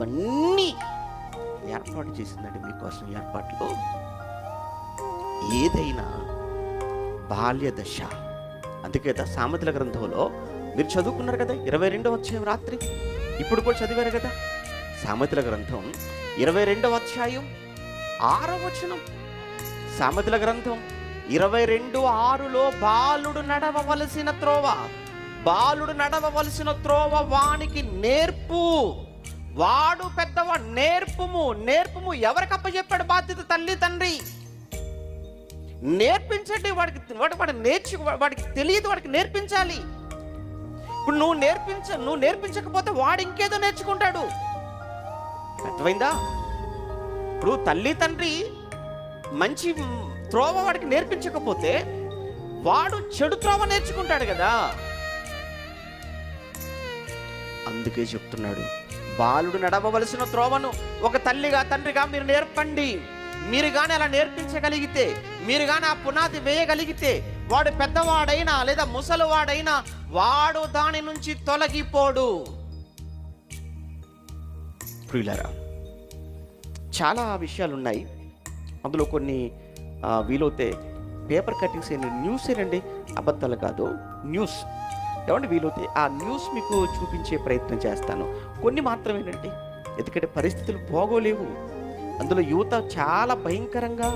ఇవన్నీ ఏర్పాటు చేసిందండి మీకోసం ఏర్పాట్లు. ఏదైనా బాల్య దశ అందుకే కదా సామెతల గ్రంథంలో మీరు చదువుకున్నారు కదా ఇరవై రెండవ అధ్యాయం రాత్రి? ఇప్పుడు కూడా చదివారు కదా? సామెతల గ్రంథం ఇరవై రెండవ అధ్యాయం ఆరో వచనం. సామెతల గ్రంథం ఇరవై రెండు ఆరులో బాలుడు నడవవలసిన త్రోవ. బాలుడు నడవవలసిన త్రోవ వానికి నేర్పు. వాడు పెద్దవాడు నేర్పుము నేర్పుము ఎవరికి అప్పచెప్పాడు బాధ్యత? తల్లి తండ్రి. నేర్పించండి వాడికి వాడు వాడి నేర్చు వాడికి తెలియదు వాడికి నేర్పించాలి. ఇప్పుడు నువ్వు నేర్పించ నువ్వు నేర్పించకపోతే వాడు ఇంకేదో నేర్చుకుంటాడు. అర్థమైందా? ఇప్పుడు తల్లి తండ్రి మంచి త్రోవ వాడికి నేర్పించకపోతే వాడు చెడు త్రోవ నేర్చుకుంటాడు కదా. అందుకే చెప్తున్నాడు. బాలుడు నడవవలసిన త్రోవను ఒక తల్లిగా తండ్రిగా మీరు నేర్పండి. మీరు కానీ అలా నేర్పించగలిగితే మీరు కానీ ఆ పునాది వేయగలిగితే వాడు పెద్దవాడైనా లేదా ముసలివాడైనా వాడు దాని నుంచి తొలగిపోడు. ప్రియులరా చాలా విషయాలు ఉన్నాయి అందులో కొన్ని వీలైతే పేపర్ కట్టింగ్స్ ఏంటి న్యూస్ ఏనండి అబద్ధాలు కాదు న్యూస్. ఏమంటే వీలైతే ఆ న్యూస్ మీకు చూపించే ప్రయత్నం చేస్తాను. కొన్ని మాత్రమేనండి ఎందుకంటే పరిస్థితులు బాగోలేవు. అందులో యువత చాలా భయంకరంగా